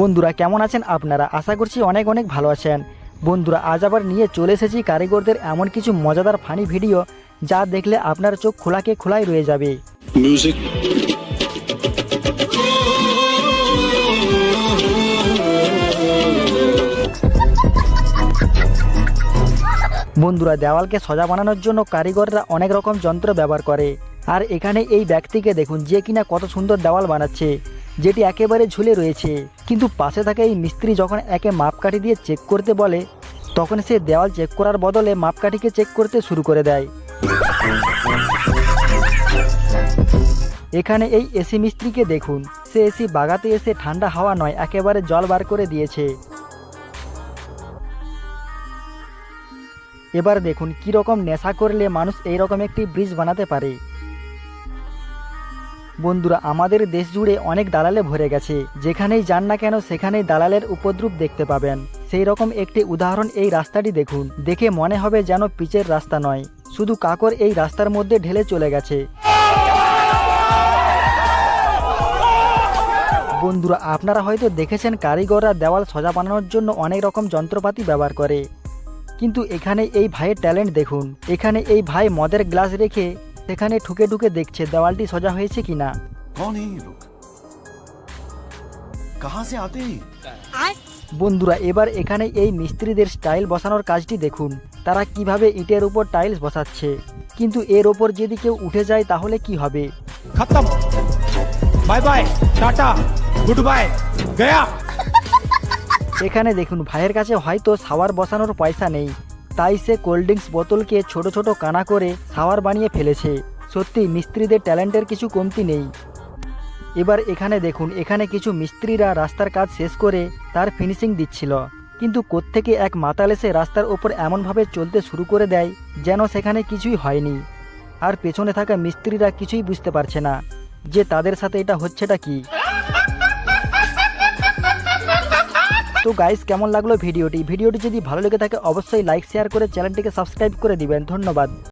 বন্ধুরা কেমন আছেন আপনারা? আশা করছি অনেক অনেক ভালো আছেন। বন্ধুরা আজ আবার নিয়ে চলে এসেছি কারিগরদের এমন কিছু মজাদার ফানি ভিডিও যা দেখলে আপনার চোখ খোলাকে খোলাই রয়ে যাবে। বন্ধুরা দেওয়ালকে সজা বানানোর জন্য কারিগররা অনেক রকম যন্ত্র ব্যবহার করে। আর এখানে এই ব্যক্তিকে দেখুন যে কিনা কত সুন্দর দেওয়াল বানাচ্ছে। যেটি একেবারে ঝুলে রয়েছে। কিন্তু পাশে থাকা এই মিস্ত্রি যখন একে মাপকাঠি দিয়ে চেক করতে বলে, তখন সে দেওয়াল চেক করার বদলে মাপকাঠিকে চেক করতে শুরু করে দেয়। এখানে এই এসি মিস্ত্রিকে দেখুন। সে এসি বাগাতে এসে ঠান্ডা হাওয়া নয়, একেবারে জল বার করে দিয়েছে। এবার দেখুন কি রকম নেশা করলে মানুষ এই রকম একটি ব্রিজ বানাতে পারে। বন্ধুরা, আমাদের দেশ জুড়ে অনেক দালালে ভরে গেছে। যেখানেই যান না কেন, সেখানেই দালালের উপদ্রব দেখতে পাবেন। সেই রকম একটি উদাহরণ এই রাস্তাটি দেখুন। দেখে মনে হবে যেন পিচের রাস্তা নয়। শুধু কাকর এই রাস্তার মধ্যে ঢেলে চলে গেছে। বন্ধুরা, আপনারা হয়তো দেখেছেন কারিগররা দেওয়াল সজা বানানোর জন্য অনেক রকম যন্ত্রপাতি ব্যবহার করে। কিন্তু এখানে এই ভাইয়ের ট্যালেন্ট দেখুন। এখানে এই ভাই মদের গ্লাস রেখে সেখানে ঠুকে ঠুকে দেখছে দেওয়ালটি সোজা হয়েছে কিনা कौन है ये लोग कहां से आते हैं ये? বন্ধুরা এবার এখানে এই মিস্ত্রিদের স্টাইল বসানোর কাজটি দেখুন তারা কিভাবে ইটের উপর টাইলস বসাচ্ছে কিন্তু এর ওপর যদি কেউ উঠে যায় তাহলে কি হবে खत्म bye bye tata goodbye गया এখানে দেখুন ভাইয়ের কাছে হয়তো সাওয়ার বসানোর পয়সা নেই তাই সে কোল্ড ড্রিঙ্কস বোতলকে ছোট ছোট কানা করে সাওয়ার বানিয়ে ফেলেছে। সত্যি, মিস্ত্রিদের ট্যালেন্টের কিছু কমতি নেই। এবার এখানে দেখুন, এখানে কিছু মিস্ত্রিরা রাস্তার কাজ শেষ করে তার ফিনিশিং দিচ্ছিল। কিন্তু কোত্থেকে এক মাতাল এসে রাস্তার ওপর এমনভাবে চলতে শুরু করে দেয় যেন সেখানে কিছুই হয়নি। আর পেছনে থাকা মিস্ত্রিরা কিছুই বুঝতে পারছে না যে তাদের সাথে এটা হচ্ছেটা কি। তো গাইস কেমন লাগল ভিডিওটি? ভিডিওটি যদি ভালো লেগে থাকে, অবশ্যই লাইক শেয়ার করে চ্যানেলটিকে সাবস্ক্রাইব করে দিবেন। ধন্যবাদ।